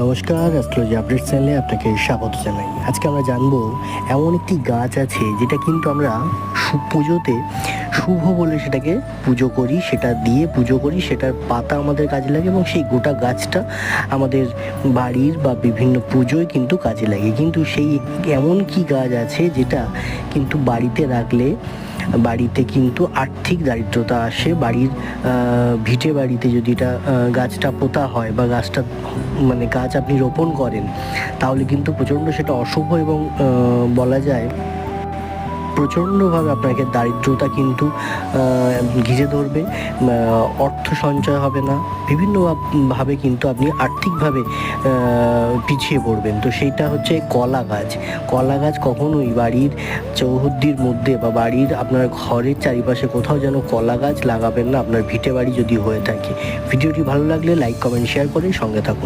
নমস্কার astrology update চ্যানেলে আপনাকে স্বাগত জানাই। আজকে আমরা জানব, এমন একটি গাছ আছে যেটা কিন্তু আমরা পুজোতে শুভ বলে সেটাকে পুজো করি, সেটা দিয়ে পুজো করি, সেটার পাতা আমাদের কাজে লাগে এবং সেই গোটা গাছটা আমাদের বাড়ির বা বিভিন্ন পুজোয় কিন্তু কাজে লাগে। কিন্তু সেই এমন কি গাছ আছে যেটা কিন্তু বাড়িতে রাখলে বাড়িতে কিন্তু আর্থিক দারিদ্রতা আসে। বাড়ির ভিটে বাড়িতে যদি এটা গাছটা পোতা হয় বা গাছটা মানে গাছ আপনি রোপণ করেন, তাহলে কিন্তু প্রচণ্ড সেটা অশুভ এবং বলা যায় প্রচণ্ডভাবে আপনাকে দারিদ্রতা কিন্তু ঘিরে ধরবে অর্থ সঞ্চয় হবে না বিভিন্নভাবে কিন্তু আপনি আর্থিকভাবে পিছিয়ে পড়বেন। তো সেইটা হচ্ছে কলা গাছ। কলা গাছ কখনোই বাড়ির চৌহদ্দির মধ্যে বা বাড়ির আপনার ঘরের চারিপাশে কোথাও যেন কলা গাছ লাগাবেন না, আপনার ভিটে বাড়ি যদি হয়ে থাকে। ভিডিওটি ভালো লাগলে লাইক, কমেন্ট, শেয়ার করে সঙ্গে থাকুন।